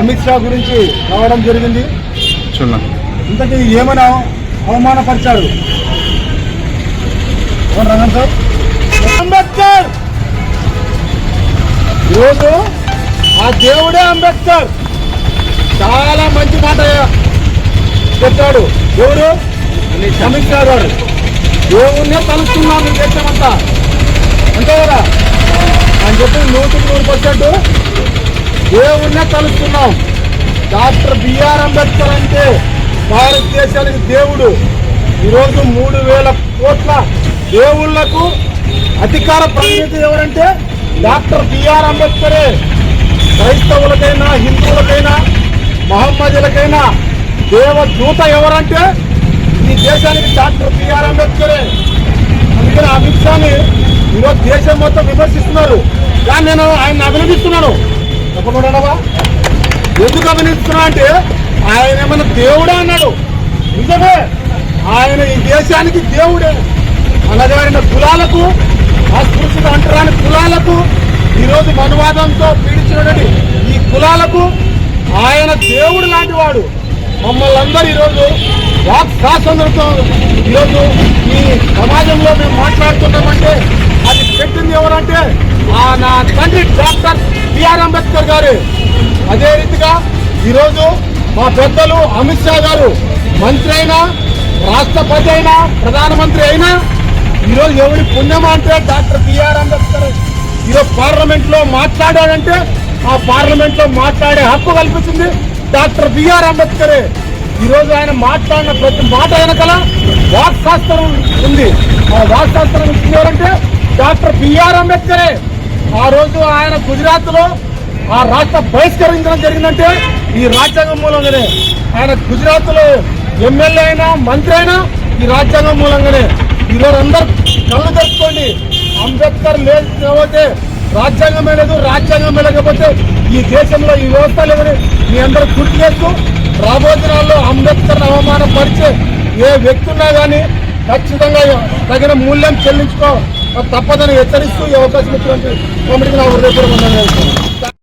అమిత్ షా గురించి రావడం జరిగింది. చూడండి ఇంతకీ ఏమైనా అవమానపరిచాడు ఎవరు రంగన్ సార్? అంబేద్కర్! ఈరోజు ఆ దేవుడే అంబేద్కర్! చాలా మంచి మాట చెప్పాడు. దేవుడు అమిత్ షా గారు. దేవుణ్ణే తలుస్తున్నాం ఈ దేశమంతా. అంతే కదా? అని చెప్పి నూటికి నూరు పర్సెంట్ దేవుణ్ణే కలుస్తున్నాం డాక్టర్ బిఆర్ అంబేద్కర్ అంటే భారతదేశానికి దేవుడు. ఈరోజు మూడు వేల కోట్ల దేవుళ్ళకు అధికార ప్రతినిధి ఎవరంటే డాక్టర్ బిఆర్ అంబేద్కరే. క్రైస్తవులకైనా హిందువులకైనా మహమ్మదులకైనా దేవదూత ఎవరంటే ఈ దేశానికి డాక్టర్ బిఆర్ అంబేద్కరే. అందుకని అమిత్ షాని ఈరోజు దేశం మొత్తం విమర్శిస్తున్నారు. కానీ నేను ఆయన అభినందిస్తున్నాను. చెప్పకూడదవా ఎందుకు అభినందిస్తున్నా అంటే ఆయన ఏమైనా దేవుడే అన్నాడు. నిజమే. ఆయన ఈ దేశానికి దేవుడే. అనగారిన కులాలకు అస్పృశ్యత అంటరాని కులాలకు ఈరోజు మనువాదంతో పీడించినటువంటి ఈ కులాలకు ఆయన దేవుడు లాంటి వాడు. మమ్మల్ని అందరూ ఈరోజు వాక్ స్వాతంత్రంతో ఈరోజు ఈ సమాజంలో మేము మాట్లాడుతున్నామంటే పెట్టింది ఎవరంటే ఆ నా తండ్రి డాక్టర్ బిఆర్ అంబేద్కర్ గారు. అదే రీతిగా ఈరోజు మా పెద్దలు అమిత్ షా గారు మంత్రి అయినా రాష్ట్రపతి అయినా ప్రధానమంత్రి అయినా ఈరోజు ఎవరి పుణ్యమా అంటే డాక్టర్ బిఆర్ అంబేద్కర్ ఈరోజు పార్లమెంట్లో మాట్లాడాడంటే ఆ పార్లమెంట్లో మాట్లాడే హక్కు కల్పించింది డాక్టర్ బిఆర్ అంబేద్కరే. ఈరోజు ఆయన మాట్లాడిన ప్రతి మాట వెనకల వాక్శాస్త్రం ఉంది. ఆ వాక్శాస్త్రం శాస్త్రం ఎవరంటే డాక్టర్ బిఆర్ అంబేద్కరే ఆ రోజు ఆయన గుజరాత్లో ఆ రాష్ట్ర బహిష్కరించడం జరిగిందంటే ఈ రాజ్యాంగం మూలంగానే. ఆయన గుజరాత్లో ఎమ్మెల్యే అయినా మంత్రి అయినా ఈ రాజ్యాంగం మూలంగానే. ఈరోజు అందరు కళ్ళు తెచ్చుకోండి అంబేద్కర్ లేకపోతే రాజ్యాంగమే లేదు రాజ్యాంగమే లేకపోతే ఈ దేశంలో ఈ వ్యవస్థ లేదని మీ అందరూ గుర్తు చేస్తూ రాబోయే దినాల్లో అంబేద్కర్ అవమానపరిచే ఏ వ్యక్తి ఉన్నా కానీ ఖచ్చితంగా తగిన మూల్యం చెల్లించుకో తప్పదని హెచ్చరిస్తూ ఈ అవకాశం ఇచ్చినటువంటి కమిటీకి నా హృదయపూర్వకంగా